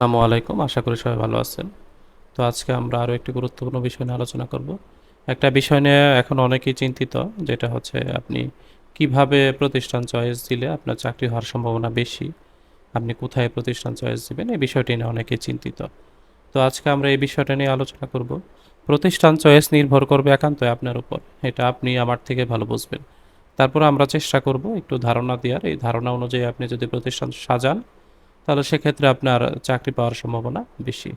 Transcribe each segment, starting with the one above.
আসসালামু আলাইকুম, আশা করি সবাই ভালো আছেন। তো আজকে আমরা আরও একটি গুরুত্বপূর্ণ বিষয় নিয়ে আলোচনা করব। একটা বিষয় নিয়ে এখন অনেকেই চিন্তিত, যেটা হচ্ছে আপনি কীভাবে প্রতিষ্ঠান চয়েস দিলে আপনার চাকরি হওয়ার সম্ভাবনা বেশি? আপনি কোথায় প্রতিষ্ঠান চয়েস দিবেন? এই বিষয়টি নিয়ে অনেকেই চিন্তিত। তো আজকে আমরা এই বিষয়টা নিয়ে আলোচনা করব। প্রতিষ্ঠান চয়েস নির্ভর করবে একান্ত আপনার উপর। এটা আপনি আমার থেকে ভালো বুঝবেন। তারপর আমরা চেষ্টা করব একটু ধারণা দেওয়ার। এই ধারণা অনুযায়ী আপনি যদি প্রতিষ্ঠান সাজান তাহলে সেক্ষেত্রে আপনার চাকরি পাওয়ার সম্ভাবনা বেশি।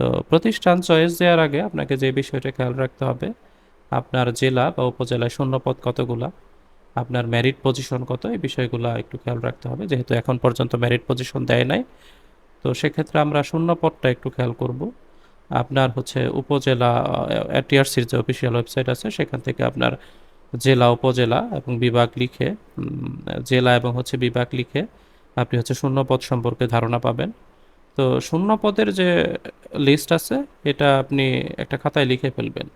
তো প্রতিষ্ঠান চয়েস দেওয়ার আগে আপনাকে যে বিষয়টা খেয়াল রাখতে হবে, আপনার জেলা বা উপজেলায় শূন্যপদ কতগুলা, আপনার ম্যারিট পজিশন কত, এই বিষয়গুলো একটু খেয়াল রাখতে হবে। যেহেতু এখন পর্যন্ত ম্যারিট পজিশন দেয় নাই, তো সেক্ষেত্রে আমরা শূন্যপদটা একটু খেয়াল করব। আপনার হচ্ছে উপজেলা টিআরসির যে অফিসিয়াল ওয়েবসাইট আছে, সেখান থেকে আপনার জেলা, উপজেলা এবং বিভাগ লিখে জেলা এবং হচ্ছে বিভাগ লিখে আপনি হচ্ছে শূন্য পদ সম্পর্কে ধারণা পাবেন। তো শূন্য পদের যে লিস্ট আছে, এটা আপনি একটা খাতায় লিখে ফেলবেন।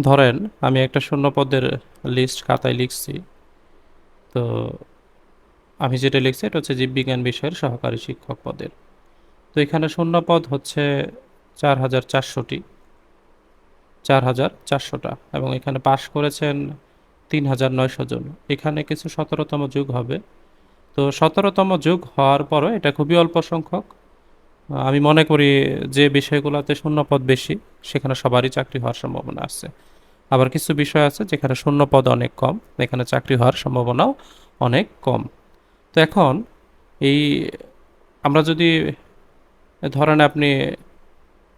ধরেন, আমি একটা শূন্য পদের লিস্ট খাতায় লিখছি। তো আমি যেটা লিখছি, এটা হচ্ছে জীববিজ্ঞান বিষয়ের সহকারী শিক্ষক পদের। তো এখানে শূন্য পদ হচ্ছে চার হাজার চারশোটি। চার হাজার চারশোটা। এবং এখানে পাশ করেছেন তিন হাজার নয়শো জন। এখানে কিছু সতেরোতম যুগ হবে। তো সতেরোতম যুগ হওয়ার পরও এটা খুবই অল্প সংখ্যক। আমি মনে করি যে বিষয়গুলোতে শূন্যপদ বেশি, সেখানে সবারই চাকরি হওয়ার সম্ভাবনা আছে। আবার কিছু বিষয় আছে যেখানে শূন্যপদ অনেক কম, এখানে চাকরি হওয়ার সম্ভাবনাও অনেক কম। তো এখন এই আমরা যদি ধরেন আপনি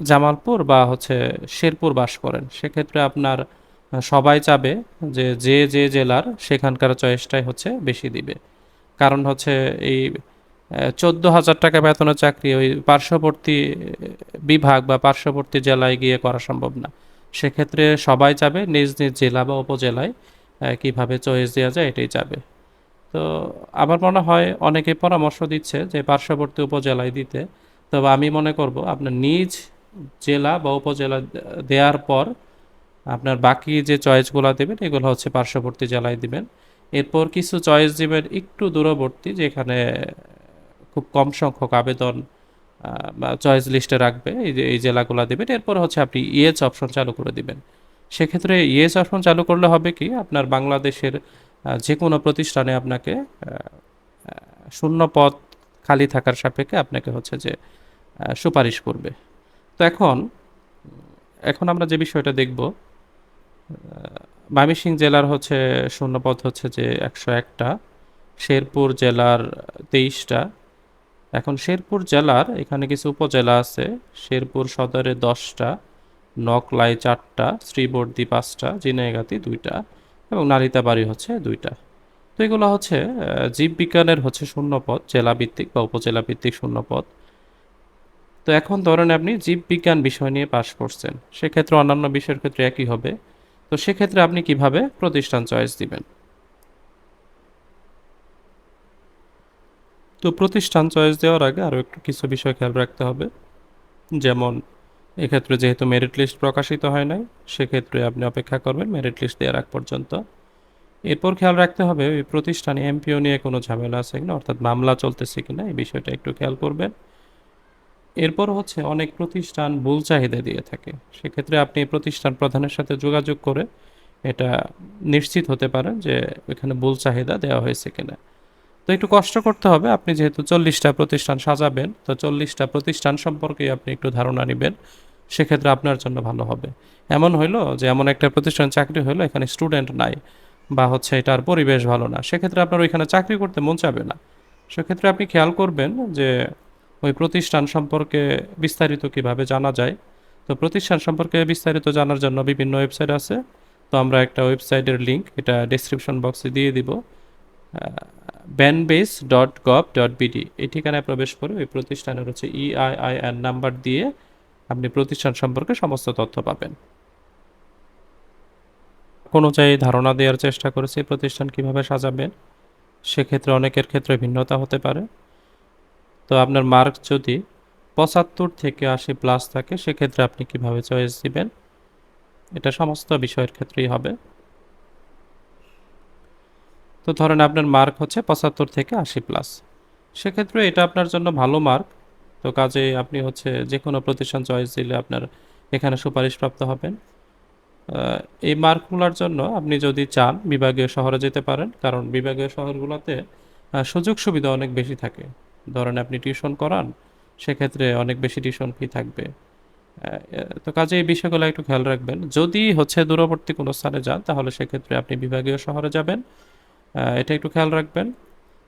জামালপুর বা হচ্ছে শেরপুর বাস করেন, সেক্ষেত্রে আপনার সবাই চাবে যে যে যে জেলার সেখানকার চয়েসটাই হচ্ছে বেশি দিবে। কারণ হচ্ছে এই চোদ্দ হাজার টাকা বেতনের চাকরি ওই পার্শ্ববর্তী বিভাগ বা পার্শ্ববর্তী জেলায় গিয়ে করা সম্ভব না। সেক্ষেত্রে সবাই চাবে নিজ নিজ জেলা বা উপজেলায় কীভাবে চয়েস দেওয়া যায় এটাই চাবে। তো আমার মনে হয় অনেকে পরামর্শ দিচ্ছে যে পার্শ্ববর্তী উপজেলায় দিতে। তবে আমি মনে করব আপনার নিজ জেলা বা উপজেলা দেওয়ার পর আপনার বাকি যে চয়েসগুলো দেবেন, এগুলো হচ্ছে পার্শ্ববর্তী জেলায় দিবেন। এরপর কিছু চয়েস দিবেন একটু দূরবর্তী, যেখানে খুব কম সংখ্যক আবেদন চয়েস লিস্টে রাখবে, এই যে, এই জেলাগুলো দিবেন। এরপর হচ্ছে আপনি ইএচ অপশন চালু করে দিবেন। সেক্ষেত্রে ইএস অপশন চালু করলে হবে কি, আপনার বাংলাদেশের যে কোনো প্রতিষ্ঠানে আপনাকে শূন্য পদ খালি থাকার সাপেক্ষে আপনাকে হচ্ছে যে সুপারিশ করবে। তো এখন এখন আমরা যে বিষয়টা দেখব ময়মনসিংহ জেলার হচ্ছে শূন্যপদ হচ্ছে যে একশো একটা, শেরপুর জেলার তেইশটা। এখন শেরপুর জেলার এখানে কিছু উপজেলা আছে, শেরপুর সদরে দশটা নকলাই চারটা, শ্রীবর্দী পাঁচটা জিনাইগাতি দুইটা এবং নালিতাবাড়ি হচ্ছে দুইটা। তো এগুলো হচ্ছে জীববিজ্ঞানের হচ্ছে শূন্যপদ, জেলাভিত্তিক বা উপজেলা ভিত্তিক শূন্যপদ। তো এখন ধরেন আপনি জীববিজ্ঞান বিষয় নিয়ে পাশ করছেন, সেক্ষেত্রে অন্যান্য বিষয়ের ক্ষেত্রে একই হবে। তো সেক্ষেত্রে আপনি কীভাবে প্রতিষ্ঠান চয়েস দিবেন? তো প্রতিষ্ঠান চয়েস দেওয়ার আগে আরও একটু কিছু বিষয় খেয়াল রাখতে হবে। যেমন, এক্ষেত্রে যেহেতু মেরিট লিস্ট প্রকাশিত হয় নাই, সেক্ষেত্রে আপনি অপেক্ষা করবেন মেরিট লিস্ট দেওয়ার আগ পর্যন্ত। এরপর খেয়াল রাখতে হবে, ওই প্রতিষ্ঠানে এমপিও নিয়ে কোনো ঝামেলা আছে কিনা, অর্থাৎ মামলা চলতেছে কিনা, এই বিষয়টা একটু খেয়াল করবেন। এরপর হচ্ছে অনেক প্রতিষ্ঠান ভুল চাহিদা দিয়ে থাকে। সেক্ষেত্রে আপনি প্রতিষ্ঠান প্রধানের সাথে যোগাযোগ করে এটা নিশ্চিত হতে পারেন যে এখানে ভুল চাহিদা দেওয়া হয়েছে কিনা। তো একটু কষ্ট করতে হবে, আপনি যেহেতু চল্লিশটা প্রতিষ্ঠান সাজাবেন, তো চল্লিশটা প্রতিষ্ঠান সম্পর্কে আপনি একটু ধারণা নেবেন, সেক্ষেত্রে আপনার জন্য ভালো হবে। এমন হইল যে এমন একটা প্রতিষ্ঠান চাকরি হলো এখানে স্টুডেন্ট নাই বা হচ্ছে এটার পরিবেশ ভালো না, সেক্ষেত্রে আপনার ওইখানে চাকরি করতে মন চাবে না। সেক্ষেত্রে আপনি খেয়াল করবেন যে ওই প্রতিষ্ঠান সম্পর্কে বিস্তারিত কীভাবে জানা যায়? তো প্রতিষ্ঠান সম্পর্কে বিস্তারিত জানার জন্য বিভিন্ন ওয়েবসাইট আছে। তো আমরা একটা ওয়েবসাইটের লিঙ্ক এটা ডেসক্রিপশন বক্সে দিয়ে দিব। Banbeis dot gov dot BD এই ঠিকানায় প্রবেশ করে ওই প্রতিষ্ঠানের হচ্ছে E ইআইআইএন নাম্বার দিয়ে আপনি প্রতিষ্ঠান সম্পর্কে সমস্ত তথ্য পাবেন। কোনো অনুযায়ী ধারণা দেওয়ার চেষ্টা করেছি প্রতিষ্ঠান কীভাবে সাজাবেন। সেক্ষেত্রে অনেকের ক্ষেত্রে ভিন্নতা হতে পারে। তো আপনার মার্ক যদি পঁচাত্তর থেকে আশি প্লাস থাকে, সেক্ষেত্রে আপনি কীভাবে চয়েস দিবেন? এটা সমস্ত বিষয়ের ক্ষেত্রেই হবে। তো ধরেন আপনার মার্ক হচ্ছে পঁচাত্তর থেকে আশি প্লাস সেক্ষেত্রে এটা আপনার জন্য ভালো মার্ক তো কাজে আপনি হচ্ছে যে কোনো প্রতিষ্ঠান চয়েস দিলে আপনার এখানে সুপারিশপ্রাপ্ত হবেন। এই মার্কগুলোর জন্য আপনি যদি চান, বিভাগীয় শহরে যেতে পারেন। কারণ বিভাগীয় শহরগুলোতে সুযোগ সুবিধা অনেক বেশি থাকে। ধরেন আপনি টিউশন করান, সেক্ষেত্রে অনেক বেশি টিউশন ফি থাকবে। তো কাজে এই বিষয়গুলো একটু খেয়াল রাখবেন। যদি হচ্ছে দূরবর্তী কোনো স্থানে যান, তাহলে সেক্ষেত্রে আপনি বিভাগীয় শহরে যাবেন। এটা একটু খেয়াল রাখবেন।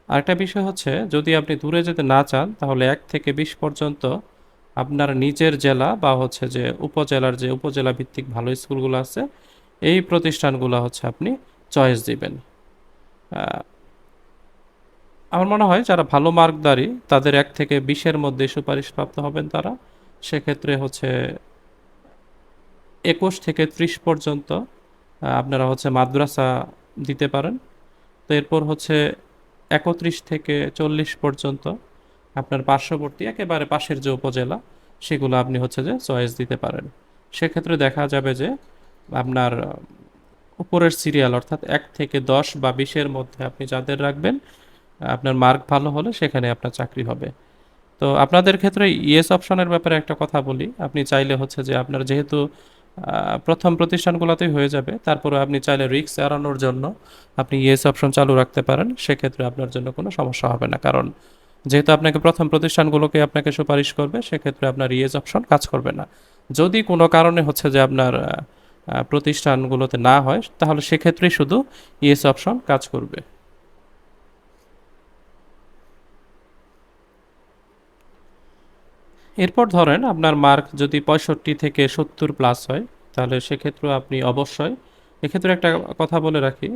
আরেকটা বিষয় হচ্ছে, যদি আপনি দূরে যেতে না চান, তাহলে এক থেকে বিশ পর্যন্ত আপনার নিজের জেলা বা হচ্ছে যে উপজেলার যে উপজেলা ভিত্তিক ভালো স্কুলগুলো আছে, এই প্রতিষ্ঠানগুলো হচ্ছে আপনি চয়েস দিবেন। আমার মনে হয় যারা ভালো মার্কদারি, তাদের এক থেকে বিশের মধ্যে সুপারিশপ্রাপ্ত হবেন তারা। সেক্ষেত্রে হচ্ছে একুশ থেকে ত্রিশ পর্যন্ত আপনারা হচ্ছে মাদ্রাসা দিতে পারেন। তো এরপর হচ্ছে একত্রিশ থেকে চল্লিশ পর্যন্ত আপনার পার্শ্ববর্তী, একেবারে পাশের যে উপজেলা, সেগুলো আপনি হচ্ছে যে চয়েস দিতে পারেন। সেক্ষেত্রে দেখা যাবে যে আপনার উপরের সিরিয়াল অর্থাৎ এক থেকে দশ বা বিশের মধ্যে আপনি যাদের রাখবেন আপনার মার্ক ভালো হলে সেখানে আপনার চাকরি হবে। তো আপনাদের ক্ষেত্রে ইয়েস অপশনের ব্যাপারে একটা কথা বলি। আপনি চাইলে হচ্ছে যে আপনার যেহেতু প্রথম প্রতিষ্ঠানগুলোতেই হয়ে যাবে তারপরে আপনি চাইলে রিস্ক এড়ানোর জন্য আপনি ইয়েস অপশন চালু রাখতে পারেন। সেক্ষেত্রে আপনার জন্য কোনো সমস্যা হবে না। কারণ যেহেতু আপনাকে প্রথম প্রতিষ্ঠানগুলোকে আপনাকে সুপারিশ করবে, সেক্ষেত্রে আপনার ইয়েস অপশন কাজ করবে না। যদি কোনো কারণে হচ্ছে যে আপনার প্রতিষ্ঠানগুলোতে না হয়, তাহলে সেক্ষেত্রেই শুধু ইয়েস অপশন কাজ করবে। এরপর ধরেন আপনার মার্ক যদি পঁয়ষট্টি থেকে সত্তর প্লাস হয়, তাহলে সেক্ষেত্রে আপনি অবশ্যই, এক্ষেত্রে একটা কথা বলে রাখি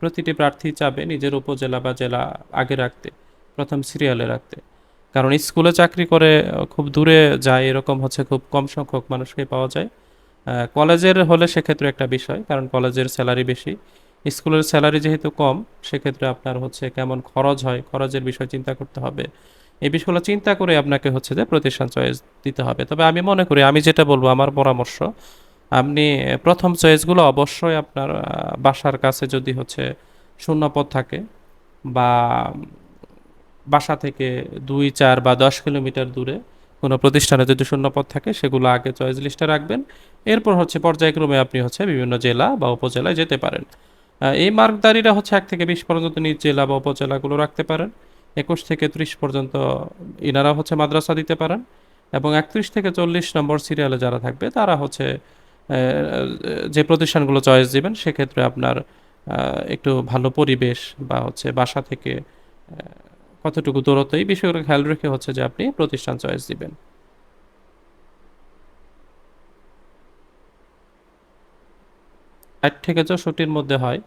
প্রতিটি প্রার্থী চাবে নিজের উপজেলা বা জেলা আগে রাখতে, প্রথম সিরিয়ালে রাখতে। কারণ স্কুলে চাকরি করে খুব দূরে যায়, এরকম হচ্ছে খুব কম সংখ্যক মানুষকে পাওয়া যায়। কলেজের হলে সেক্ষেত্রে একটা বিষয়, কারণ কলেজের স্যালারি বেশি। স্কুলের স্যালারি যেহেতু কম, সেক্ষেত্রে আপনার হচ্ছে কেমন খরচ হয়, খরচের বিষয় চিন্তা করতে হবে। এই বিষয়গুলো চিন্তা করে আপনাকে হচ্ছে যে প্রতিষ্ঠান চয়েস দিতে হবে। তবে আমি মনে করি, আমি যেটা বলব আমার পরামর্শ, আপনি প্রথম চয়েসগুলো অবশ্যই আপনার বাসার কাছে যদি হচ্ছে শূন্য পদ থাকে বা বাসা থেকে দুই, চার বা দশ কিলোমিটার দূরে কোনো প্রতিষ্ঠানে যদি শূন্য পদ থাকে, সেগুলো আগে চয়েস লিস্টে রাখবেন। এরপর হচ্ছে পর্যায়ক্রমে আপনি হচ্ছে বিভিন্ন জেলা বা উপজেলায় যেতে পারেন। এই মার্কদারিরা হচ্ছে এক থেকে বিশ পর্যন্ত নিজ জেলা বা উপজেলাগুলো রাখতে পারেন। একুশ থেকে ত্রিশ পর্যন্ত ইনারা হচ্ছে মাদ্রাসা দিতে পারেন এবং একত্রিশ থেকে চল্লিশ নম্বর সিরিয়ালে যারা থাকবে, তারা হচ্ছে যে প্রতিষ্ঠানগুলো চয়েস দিবেন, সেক্ষেত্রে আপনার একটু ভালো পরিবেশ বা হচ্ছে বাসা থেকে কতটুকু দূরত্ব, এই বিষয়গুলো খেয়াল রেখে হচ্ছে যে আপনি প্রতিষ্ঠান চয়েস দিবেন। ষাট থেকে চৌষট্টির মধ্যে হয়।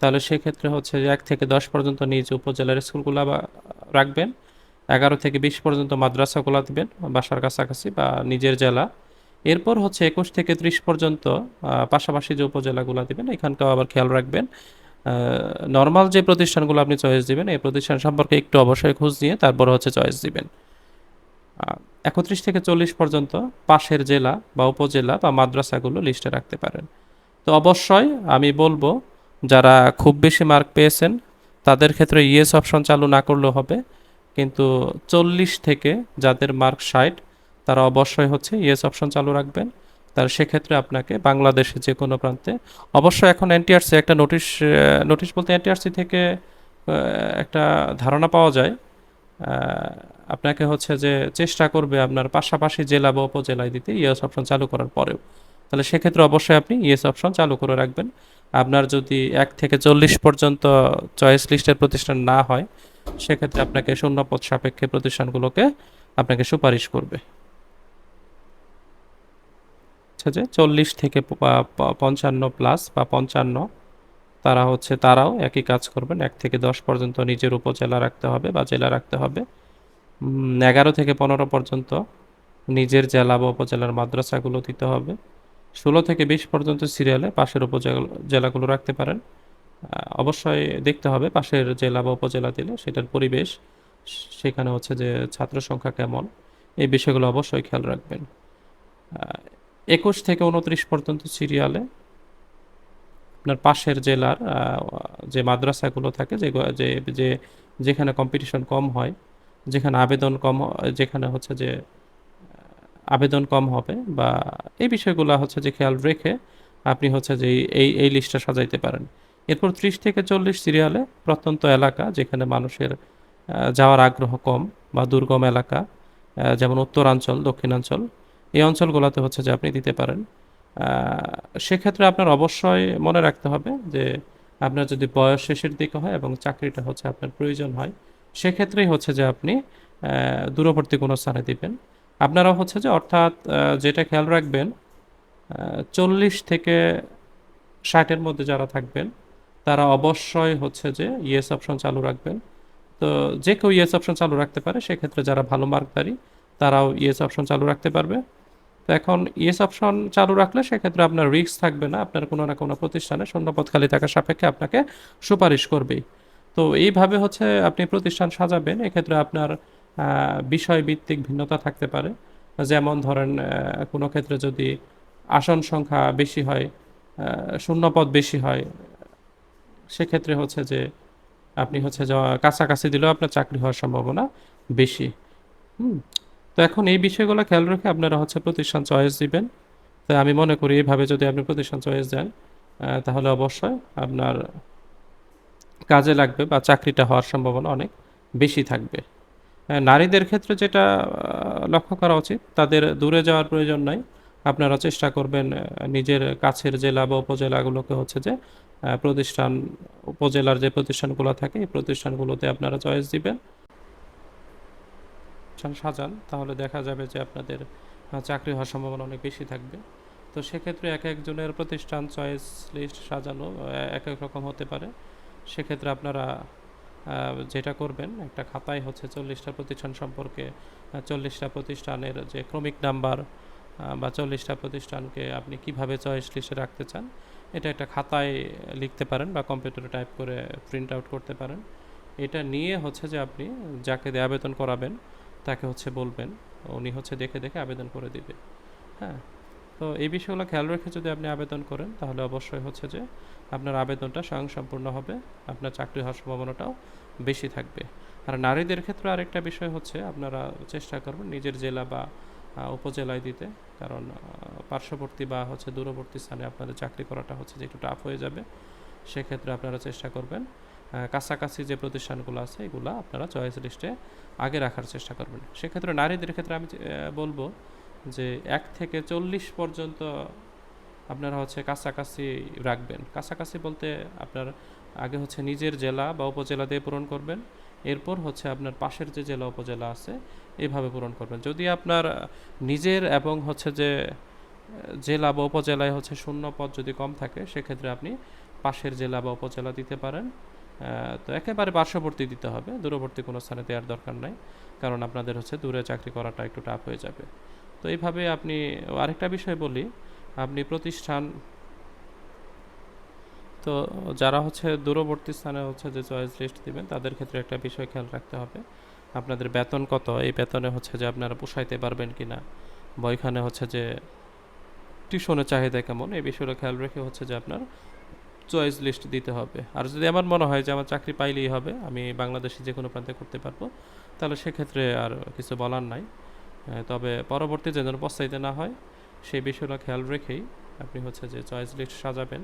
তাহলে সেক্ষেত্রে হচ্ছে যে এক থেকে দশ পর্যন্ত নিজ উপজেলার স্কুলগুলো রাখবেন, এগারো থেকে বিশ পর্যন্ত মাদ্রাসাগুলো দিবেন, বাসার কাছাকাছি বা নিজের জেলা। এরপর হচ্ছে একুশ থেকে ত্রিশ পর্যন্ত পাশাপাশি যে উপজেলাগুলো দিবেন এখানটাও আবার খেয়াল রাখবেন। নর্মাল যে প্রতিষ্ঠানগুলো আপনি চয়েস দিবেন, এই প্রতিষ্ঠান সম্পর্কে একটু অবশ্যই খোঁজ নিয়ে তারপর হচ্ছে চয়েস দিবেন। একত্রিশ থেকে চল্লিশ পর্যন্ত পাশের জেলা বা উপজেলা বা মাদ্রাসাগুলো লিস্টে রাখতে পারেন। তো অবশ্যই আমি বলব যারা খুব বেশি মার্ক পেয়েছেন, তাদের ক্ষেত্রে ইয়েস অপশন চালু না করলেও হবে। কিন্তু চল্লিশ থেকে যাদের মার্ক ষাট, তারা অবশ্যই হচ্ছে ইয়েস অপশন চালু রাখবেন। তার সেক্ষেত্রে আপনাকে বাংলাদেশে যে কোনো প্রান্তে অবশ্যই এখন এনটিআরসি একটা নোটিশ নোটিশ বলতে এনটিআরসি থেকে একটা ধারণা পাওয়া যায়। আপনাকে হচ্ছে যে চেষ্টা করবে আপনার পাশাপাশি জেলা বা উপজেলায় দিতে ইয়েস অপশন চালু করার পরেও। তাহলে সেক্ষেত্রে অবশ্যই আপনি ইয়েস অপশন চালু করে রাখবেন। আপনার যদি এক থেকে চল্লিশ পর্যন্ত চয়েস লিস্টের প্রতিষ্ঠান না হয়, সেক্ষেত্রে আপনাকে শূন্য পদ সাপেক্ষে প্রতিষ্ঠানগুলোকে আপনাকে সুপারিশ করবে। হচ্ছে যে চল্লিশ থেকে পঞ্চান্ন প্লাস বা পঞ্চান্ন, তারা হচ্ছে তারাও একই কাজ করবেন। এক থেকে দশ পর্যন্ত নিজের উপজেলা রাখতে হবে বা জেলা রাখতে হবে। এগারো থেকে পনেরো পর্যন্ত নিজের জেলা বা উপজেলার মাদ্রাসাগুলো দিতে হবে। ষোলো থেকে বিশ পর্যন্ত সিরিয়ালে পাশের উপজেলা জেলাগুলো রাখতে পারেন। অবশ্যই দেখতে হবে পাশের জেলা বা উপজেলা দিলে সেটার পরিবেশ। সেখানে হচ্ছে যে ছাত্র সংখ্যা কেমন, এই বিষয়গুলো অবশ্যই খেয়াল রাখবেন। একুশ থেকে উনত্রিশ পর্যন্ত সিরিয়ালে আপনার পাশের জেলার যে মাদ্রাসাগুলো থাকে, যে যে যেখানে কম্পিটিশন কম হয়, যেখানে আবেদন কম যেখানে হচ্ছে যে আবেদন কম হবে বা এই বিষয়গুলো হচ্ছে যে খেয়াল রেখে আপনি হচ্ছে যে এই- এই লিস্টটা সাজাইতে পারেন। এরপর ত্রিশ থেকে চল্লিশ সিরিয়ালে প্রত্যন্ত এলাকা যেখানে মানুষের যাওয়ার আগ্রহ কম বা দুর্গম এলাকা যেমন উত্তরাঞ্চল, দক্ষিণাঞ্চল, এই অঞ্চলগুলোতে হচ্ছে যে আপনি দিতে পারেন। সেক্ষেত্রে আপনার অবশ্যই মনে রাখতে হবে যে আপনার যদি বয়স শেষের দিকে হয় এবং চাকরিটা হচ্ছে আপনার প্রয়োজন হয়, সেক্ষেত্রেই হচ্ছে যে আপনি দূরবর্তী কোনো স্থানে দিবেন। আপনারা হচ্ছে যে অর্থাৎ যেটা খেয়াল রাখবেন চল্লিশ থেকে ষাটের মধ্যে যারা থাকবেন, তারা অবশ্যই হচ্ছে যে ইয়েস অপশন চালু রাখবেন। তো যে কেউ ইয়েস অপশন চালু রাখতে পারে, সেক্ষেত্রে যারা ভালো মার্কদারি তারাও ইয়েস অপশন চালু রাখতে পারবে। তো এখন ইয়েস অপশন চালু রাখলে সেক্ষেত্রে আপনার রিস্ক থাকবে না, আপনার কোনো না কোনো প্রতিষ্ঠানে শূন্যপদ খালি থাকার সাপেক্ষে আপনাকে সুপারিশ করবেই। তো এইভাবে হচ্ছে আপনি প্রতিষ্ঠান সাজাবেন, এক্ষেত্রে আপনার বিষয়ভিত্তিক ভিন্নতা থাকতে পারে। যেমন ধরেন কোনো ক্ষেত্রে যদি আসন সংখ্যা বেশি হয় শূন্যপদ বেশি হয়, সেক্ষেত্রে হচ্ছে যে আপনি হচ্ছে কাছাকাছি দিলেও আপনার চাকরি হওয়ার সম্ভাবনা বেশি। হুম, তো এখন এই বিষয়গুলো খেয়াল রেখে আপনারা হচ্ছে প্রতিষ্ঠান চয়েস দিবেন। তো আমি মনে করি এইভাবে যদি আপনি প্রতিষ্ঠান চয়েস দেন তাহলে অবশ্যই আপনার কাজে লাগবে বা চাকরিটা হওয়ার সম্ভাবনা অনেক বেশি থাকবে। নারীদের ক্ষেত্রে যেটা লক্ষ্য করা উচিত, তাদের দূরে যাওয়ার প্রয়োজন নাই। আপনারা চেষ্টা করবেন নিজের কাছের জেলা বা উপজেলাগুলোকে হচ্ছে যে প্রতিষ্ঠান, উপজেলার যে প্রতিষ্ঠানগুলো থাকে, এই প্রতিষ্ঠানগুলোতে আপনারা চয়েস দিবেন। সাজান, তাহলে দেখা যাবে যে আপনাদের চাকরি হওয়ার সম্ভাবনা অনেক বেশি থাকবে। তো সেক্ষেত্রে এক একজনের প্রতিষ্ঠান চয়েস লিস্ট সাজানো এক এক রকম হতে পারে। সেক্ষেত্রে আপনারা যেটা করবেন, একটা খাতায় হচ্ছে চল্লিশটা প্রতিষ্ঠান সম্পর্কে চল্লিশটা প্রতিষ্ঠানের যে ক্রমিক নাম্বার বা চল্লিশটা প্রতিষ্ঠানকে আপনি কীভাবে চয়েস লিস্টে রাখতে চান, এটা একটা খাতায় লিখতে পারেন বা কম্পিউটারে টাইপ করে প্রিন্ট আউট করতে পারেন। এটা নিয়ে হচ্ছে যে আপনি যাকে দিয়ে আবেদন করাবেন, তাকে হচ্ছে বলবেন, উনি হচ্ছে দেখে দেখে আবেদন করে দিবে। হ্যাঁ? তো এই বিষয়গুলো খেয়াল রেখে যদি আপনি আবেদন করেন, তাহলে অবশ্যই হচ্ছে যে আপনার আবেদনটা স্বয়ংসম্পূর্ণ হবে, আপনার চাকরি হওয়ার সম্ভাবনাটাও বেশি থাকবে। আর নারীদের ক্ষেত্রে আরেকটা বিষয় হচ্ছে, আপনারা চেষ্টা করবেন নিজের জেলা বা উপজেলায় দিতে। কারণ পার্শ্ববর্তী বা হচ্ছে দূরবর্তী স্থানে আপনাদের চাকরি করাটা হচ্ছে যে একটু টাফ হয়ে যাবে। সেক্ষেত্রে আপনারা চেষ্টা করবেন কাছাকাছি যে প্রতিষ্ঠানগুলো আছে, এগুলো আপনারা চয়েস লিস্টে আগে রাখার চেষ্টা করবেন। সেক্ষেত্রে নারীদের ক্ষেত্রে আমি বলব যে, এক থেকে চল্লিশ পর্যন্ত আপনারা হচ্ছে কাছাকাছি রাখবেন। কাছাকাছি বলতে আপনার আগে হচ্ছে নিজের জেলা বা উপজেলা দিয়ে পূরণ করবেন। এরপর হচ্ছে আপনার পাশের যে জেলা উপজেলা আছে এইভাবে পূরণ করবেন। যদি আপনার নিজের এবং হচ্ছে যে, জেলা বা উপজেলায় হচ্ছে শূন্য পদ যদি কম থাকে, সেক্ষেত্রে আপনি পাশের জেলা বা উপজেলা দিতে পারেন। তো একেবারে পার্শ্ববর্তী দিতে হবে। দূরবর্তী কোনো স্থানে দেওয়ার দরকার নাই। কারণ আপনাদের হচ্ছে দূরে চাকরি করাটা একটু টাফ হয়ে যাবে। তো এইভাবে আপনি আরেকটা বিষয় বলি। আপনি প্রতিষ্ঠান। তো যারা হচ্ছে দূরবর্তী স্থানে হচ্ছে যে চয়েস লিস্ট দিবেন, তাদের ক্ষেত্রে একটা বিষয় খেয়াল রাখতে হবে। আপনাদের বেতন কত? এই বেতনে হচ্ছে যে আপনারা পোষাইতে পারবেন কি না বা ওইখানে হচ্ছে যে টিউশনের চাহিদা কেমন? এই বিষয়টা খেয়াল রেখে হচ্ছে যে আপনার চয়েস লিস্ট দিতে হবে। আর যদি আমার মনে হয় যে আমার চাকরি পাইলেই হবে, আমি বাংলাদেশে যে কোনো প্রান্তে করতে পারব, তাহলে সেক্ষেত্রে আর কিছু বলার নাই। তবে পরবর্তী যেন পস্তাইতে না হয় সেই বিষয়টা খেয়াল রেখেই আপনি হচ্ছে যে চয়েস লিস্ট সাজাবেন।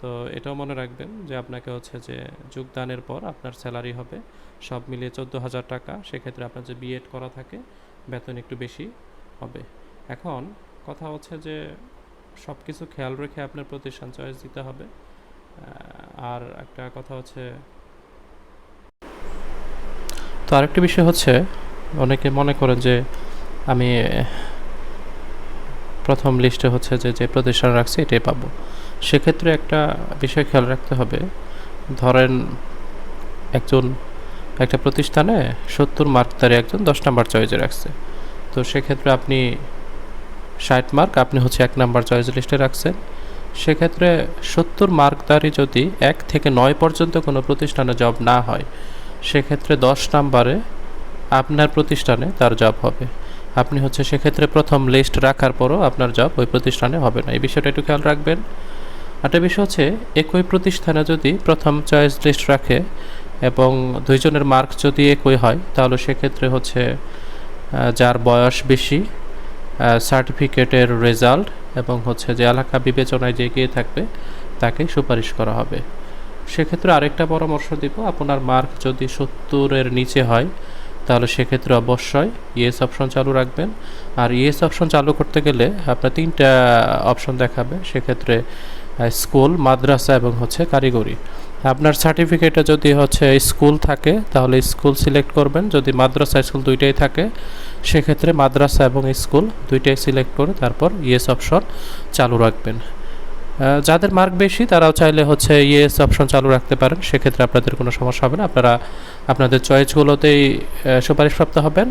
তো এটাও মনে রাখবেন যে আপনাকে হচ্ছে যে যোগদানের পর আপনার স্যালারি হবে সব মিলিয়ে চোদ্দ হাজার টাকা। সেক্ষেত্রে আপনার যে বিএড করা থাকে, বেতন একটু বেশি হবে। এখন কথা হচ্ছে যে সব কিছু খেয়াল রেখে আপনার প্রতিষ্ঠান চয়েস দিতে হবে। আর একটা কথা হচ্ছে তো আরেকটা বিষয় হচ্ছে, অনেকে মনে করেন যে আমি প্রথম লিস্টে হচ্ছে যে যে প্রতিষ্ঠান রাখছি এটাই পাবো। সেক্ষেত্রে একটা বিষয় খেয়াল রাখতে হবে, ধরেন একজন, একটা প্রতিষ্ঠানে সত্তর মার্কদারি একজন দশ নাম্বার চয়েসে রাখছে। তো সেক্ষেত্রে আপনি ষাট মার্ক আপনি হচ্ছে এক নাম্বার চয়েস লিস্টে রাখছেন। সেক্ষেত্রে সত্তর মার্কদারি যদি এক থেকে নয় পর্যন্ত কোনো প্রতিষ্ঠানে জব না হয়, সেক্ষেত্রে দশ নাম্বারে আপনার প্রতিষ্ঠানে তার জব হবে। আপনি হচ্ছে সেক্ষেত্রে প্রথম লিস্ট রাখার পরও আপনার জব ওই প্রতিষ্ঠানে হবে না। এই বিষয়টা একটু খেয়াল রাখবেন। একটা বিষয় হচ্ছে, একই প্রতিষ্ঠানে যদি প্রথম চয়েস লিস্ট রাখে এবং দুইজনের মার্ক যদি একই হয়, তাহলে সেক্ষেত্রে হচ্ছে যার বয়স বেশি সার্টিফিকেটের রেজাল্ট এবং হচ্ছে যে এলাকা বিবেচনায় যে এগিয়ে থাকবে, তাকে সুপারিশ করা হবে। সেক্ষেত্রে আরেকটা পরামর্শ দিব, আপনার মার্ক যদি সত্তরের নিচে হয় তাহলে সেক্ষেত্রে অবশ্যই ইয়েস অপশন চালু রাখবেন। আর ইয়েস অপশন চালু করতে গেলে আপনার তিনটা অপশন দেখাবে। সেক্ষেত্রে স্কুল, মাদ্রাসা এবং হচ্ছে কারিগরি। আপনার সার্টিফিকেটে যদি হচ্ছে স্কুল থাকে, তাহলে স্কুল সিলেক্ট করবেন। যদি মাদ্রাসা, স্কুল দুইটাই থাকে, সেক্ষেত্রে মাদ্রাসা এবং স্কুল দুইটাই সিলেক্ট করে তারপর ইয়েস অপশন চালু রাখবেন। যাদের মার্ক বেশি, তারাও চাইলে হচ্ছে ইয়েস অপশন চালু রাখতে পারেন। সেক্ষেত্রে আপনাদের কোনো সমস্যা হবে না। আপনারা আপনাদের চয়েসগুলোতেই সুপারিশপ্রাপ্ত হবেন।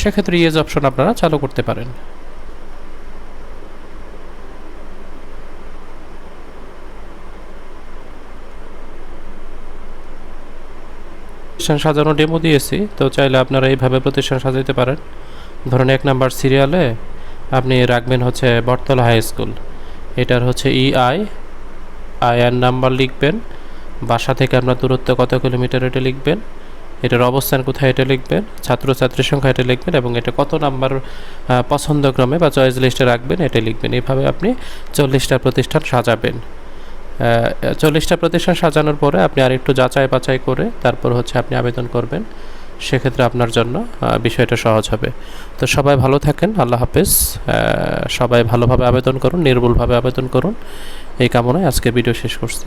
সেক্ষেত্রে ইয়েস অপশন আপনারা চালু করতে পারেন। সাজানো ডেমো দিয়েছি, তো চাইলে আপনারা এইভাবে প্রতিষ্ঠান সাজাইতে পারেন। ধরুন এক নাম্বার সিরিয়ালে আপনি রাখবেন হচ্ছে বটতলা হাই স্কুল এটার হচ্ছে ই আই আইআর নাম্বার লিখবেন। বাসা থেকে আপনার দূরত্ব কত কিলোমিটার এটা লিখবেন। এটার অবস্থান কোথায় এটা লিখবেন। ছাত্রছাত্রীর সংখ্যা এটা লিখবেন এবং এটা কত নাম্বার পছন্দক্রমে বা চয়েস লিস্টে রাখবেন এটা লিখবেন। এভাবে আপনি চল্লিশটা প্রতিষ্ঠান সাজাবেন। চল্লিশটা প্রতিষ্ঠান সাজানোর পরে আপনি আরেকটু যাচাই বাছাই করে তারপর হচ্ছে আপনি আবেদন করবেন। সেক্ষেত্রে আপনার জন্য বিষয়টা সহজ হবে। তো সবাই ভালো থাকেন, আল্লাহ হাফেজ। সবাই ভালোভাবে আবেদন করুন, নির্ভুলভাবে আবেদন করুন। এই কামনায় আজকে ভিডিও শেষ করছি।